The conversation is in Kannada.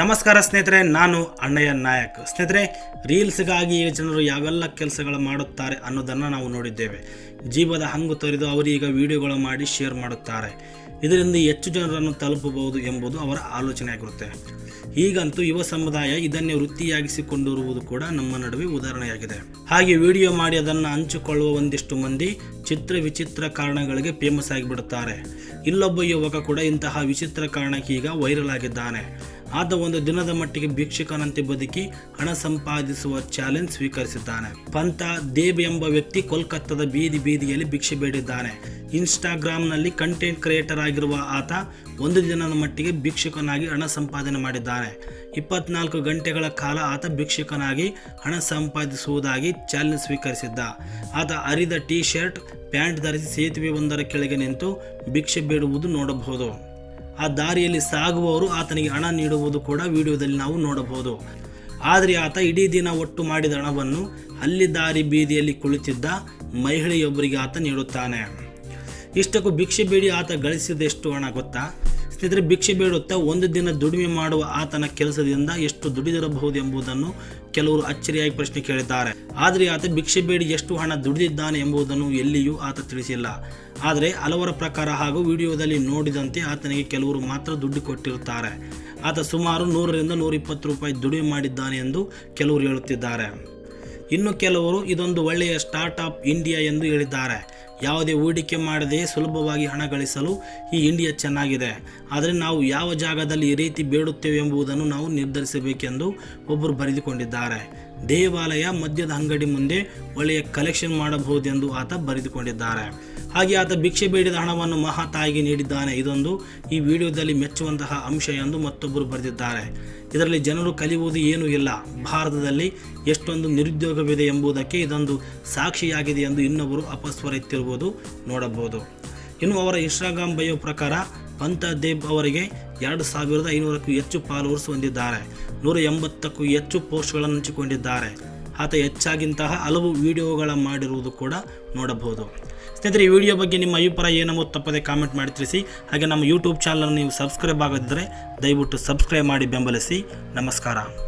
ನಮಸ್ಕಾರ ಸ್ನೇಹಿತರೆ, ನಾನು ಅಣ್ಣಯ್ಯ ನಾಯಕ್. ಸ್ನೇಹಿತರೆ, ರೀಲ್ಸ್ಗಾಗಿ ಜನರು ಯಾವೆಲ್ಲ ಕೆಲಸಗಳು ಮಾಡುತ್ತಾರೆ ಅನ್ನೋದನ್ನು ನಾವು ನೋಡಿದ್ದೇವೆ. ಜೀವದ ಹಂಗು ತೊರೆದು ಅವರೀಗ ವಿಡಿಯೋಗಳು ಮಾಡಿ ಶೇರ್ ಮಾಡುತ್ತಾರೆ. ಇದರಿಂದ ಹೆಚ್ಚು ಜನರನ್ನು ತಲುಪಬಹುದು ಎಂಬುದು ಅವರ ಆಲೋಚನೆಯಾಗಿರುತ್ತೆ. ಈಗಂತೂ ಯುವ ಸಮುದಾಯ ಇದನ್ನೇ ವೃತ್ತಿಯಾಗಿಸಿಕೊಂಡಿರುವುದು ಕೂಡ ನಮ್ಮ ನಡುವೆ ಉದಾಹರಣೆಯಾಗಿದೆ. ಹಾಗೆ ವಿಡಿಯೋ ಮಾಡಿ ಅದನ್ನು ಹಂಚಿಕೊಳ್ಳುವ ಒಂದಿಷ್ಟು ಮಂದಿ ಚಿತ್ರ ವಿಚಿತ್ರ ಕಾರಣಗಳಿಗೆ ಫೇಮಸ್ ಆಗಿಬಿಡುತ್ತಾರೆ. ಇಲ್ಲೊಬ್ಬ ಯುವಕ ಕೂಡ ಇಂತಹ ವಿಚಿತ್ರ ಕಾರಣಕ್ಕೆ ಈಗ ವೈರಲ್ ಆಗಿದ್ದಾನೆ. ಆತ ಒಂದು ದಿನದ ಮಟ್ಟಿಗೆ ಭಿಕ್ಷುಕನಂತೆ ಬದುಕಿ ಹಣ ಸಂಪಾದಿಸುವ ಚಾಲೆಂಜ್ ಸ್ವೀಕರಿಸಿದ್ದಾನೆ. ಪಂತ ದೇಬ್ ಎಂಬ ವ್ಯಕ್ತಿ ಕೋಲ್ಕತ್ತಾದ ಬೀದಿ ಬೀದಿಯಲ್ಲಿ ಭಿಕ್ಷೆ ಬೇಡಿದ್ದಾನೆ. ಇನ್ಸ್ಟಾಗ್ರಾಮ್ನಲ್ಲಿ ಕಂಟೆಂಟ್ ಕ್ರಿಯೇಟರ್ ಆಗಿರುವ ಆತ ಒಂದು ದಿನದ ಮಟ್ಟಿಗೆ ಭಿಕ್ಷುಕನಾಗಿ ಹಣ ಸಂಪಾದನೆ ಮಾಡಿದ್ದಾನೆ. ಇಪ್ಪತ್ನಾಲ್ಕು ಗಂಟೆಗಳ ಕಾಲ ಆತ ಭಿಕ್ಷುಕನಾಗಿ ಹಣ ಸಂಪಾದಿಸುವುದಾಗಿ ಚಾಲೆಂಜ್ ಸ್ವೀಕರಿಸಿದ್ದ. ಆತ ಅರಿದ ಟೀ ಶರ್ಟ್ ಪ್ಯಾಂಟ್ ಧರಿಸಿ ಸೇತುವೆ ಒಂದರ ಕೆಳಗೆ ನಿಂತು ಭಿಕ್ಷೆ ಬೇಡುವುದು ನೋಡಬಹುದು. ಆ ದಾರಿಯಲ್ಲಿ ಸಾಗುವವರು ಆತನಿಗೆ ಹಣ ನೀಡುವುದು ಕೂಡ ವಿಡಿಯೋದಲ್ಲಿ ನಾವು ನೋಡಬಹುದು. ಆದರೆ ಆತ ಇಡೀ ದಿನ ಒಟ್ಟು ಮಾಡಿದ ಹಣವನ್ನು ಅಲ್ಲಿ ದಾರಿ ಬೀದಿಯಲ್ಲಿ ಕುಳಿತಿದ್ದ ಮಹಿಳೆಯೊಬ್ಬರಿಗೆ ಆತ ನೀಡುತ್ತಾನೆ. ಇಷ್ಟಕ್ಕೂ ಭಿಕ್ಷೆ ಬೇಡಿ ಆತ ಗಳಿಸಿದೆಷ್ಟು ಹಣ ಗೊತ್ತಾ? ಸ್ನೇಹಿತರೆ ಭಿಕ್ಷೆ ಬೇಡುತ್ತಾ ಒಂದು ದಿನ ದುಡಿಮೆ ಮಾಡುವ ಆತನ ಕೆಲಸದಿಂದ ಎಷ್ಟು ದುಡಿದಿರಬಹುದು ಎಂಬುದನ್ನು ಕೆಲವರು ಅಚ್ಚರಿಯಾಗಿ ಪ್ರಶ್ನೆ ಕೇಳಿದ್ದಾರೆ. ಆದರೆ ಆತ ಭಿಕ್ಷೆ ಬೇಡಿ ಎಷ್ಟು ಹಣ ದುಡಿದಿದ್ದಾನೆ ಎಂಬುದನ್ನು ಎಲ್ಲಿಯೂ ಆತ ತಿಳಿಸಿಲ್ಲ. ಆದರೆ ಹಲವರ ಪ್ರಕಾರ ಹಾಗೂ ವಿಡಿಯೋದಲ್ಲಿ ನೋಡಿದಂತೆ ಆತನಿಗೆ ಕೆಲವರು ಮಾತ್ರ ದುಡ್ಡು ಕೊಟ್ಟಿರುತ್ತಾರೆ. ಆತ ಸುಮಾರು ನೂರರಿಂದ ನೂರಿಪ್ಪತ್ತು ರೂಪಾಯಿ ದುಡಿಮೆ ಮಾಡಿದ್ದಾನೆ ಎಂದು ಕೆಲವರು ಹೇಳುತ್ತಿದ್ದಾರೆ. ಇನ್ನು ಕೆಲವರು ಇದೊಂದು ಒಳ್ಳೆಯ ಸ್ಟಾರ್ಟ್ ಅಪ್ ಇಂಡಿಯಾ ಎಂದು ಹೇಳಿದ್ದಾರೆ. ಯಾವುದೇ ಹೂಡಿಕೆ ಮಾಡದೆ ಸುಲಭವಾಗಿ ಹಣ ಗಳಿಸಲು ಈ ಇಂಡಿಯಾ ಚೆನ್ನಾಗಿದೆ. ಆದರೆ ನಾವು ಯಾವ ಜಾಗದಲ್ಲಿ ಈ ರೀತಿ ಬೇಡುತ್ತೇವೆ ಎಂಬುದನ್ನು ನಾವು ನಿರ್ಧರಿಸಬೇಕೆಂದು ಒಬ್ಬರು ಬರೆದುಕೊಂಡಿದ್ದಾರೆ. ದೇವಾಲಯ ಮದ್ಯದ ಅಂಗಡಿ ಮುಂದೆ ಒಳ್ಳೆಯ ಕಲೆಕ್ಷನ್ ಮಾಡಬಹುದೆಂದು ಆತ ಬರೆದುಕೊಂಡಿದ್ದಾರೆ. ಹಾಗೆ ಆತ ಭಿಕ್ಷೆ ಬೇಡಿದ ಹಣವನ್ನು ಮಹಾತಾಯಿಗೆ ನೀಡಿದ್ದಾನೆ. ಇದೊಂದು ಈ ವಿಡಿಯೋದಲ್ಲಿ ಮೆಚ್ಚುವಂತಹ ಅಂಶ ಎಂದು ಮತ್ತೊಬ್ಬರು ಬರೆದಿದ್ದಾರೆ. ಇದರಲ್ಲಿ ಜನರು ಕಲಿಯುವುದು ಏನೂ ಇಲ್ಲ. ಭಾರತದಲ್ಲಿ ಎಷ್ಟೊಂದು ನಿರುದ್ಯೋಗವಿದೆ ಎಂಬುದಕ್ಕೆ ಇದೊಂದು ಸಾಕ್ಷಿಯಾಗಿದೆ ಎಂದು ಇನ್ನೊಬ್ಬರು ಅಪಸ್ವರ ಎತ್ತಿರುವುದು ನೋಡಬಹುದು. ಇನ್ನು ಅವರ ಇನ್ಸ್ಟಾಗ್ರಾಮ್ ಬಯೋ ಪ್ರಕಾರ ಪಂತ ದೇಬ್ ಅವರಿಗೆ ಎರಡು ಸಾವಿರದ ಐನೂರಕ್ಕೂ ಹೆಚ್ಚು ಫಾಲೋವರ್ಸ್ ಹೊಂದಿದ್ದಾರೆ. ನೂರ ಎಂಬತ್ತಕ್ಕೂ ಹೆಚ್ಚು ಪೋಸ್ಟ್ಗಳನ್ನು ಹಂಚಿಕೊಂಡಿದ್ದಾರೆ. ಆತ ಹೆಚ್ಚಾಗಿಂತಹ ಹಲವು ವಿಡಿಯೋಗಳ ಮಾಡಿರುವುದು ಕೂಡ ನೋಡಬಹುದು. ಸ್ನೇಹಿತರೆ, ಈ ವಿಡಿಯೋ ಬಗ್ಗೆ ನಿಮ್ಮ ಅಭಿಪ್ರಾಯ ಏನೋ ತಪ್ಪದೆ ಕಾಮೆಂಟ್ ಮಾಡಿ ತಿಳಿಸಿ. ಹಾಗೆ ನಮ್ಮ ಯೂಟ್ಯೂಬ್ ಚಾನಲನ್ನು ನೀವು ಸಬ್ಸ್ಕ್ರೈಬ್ ಆಗದಿದ್ದರೆ ದಯವಿಟ್ಟು ಸಬ್ಸ್ಕ್ರೈಬ್ ಮಾಡಿ ಬೆಂಬಲಿಸಿ. ನಮಸ್ಕಾರ.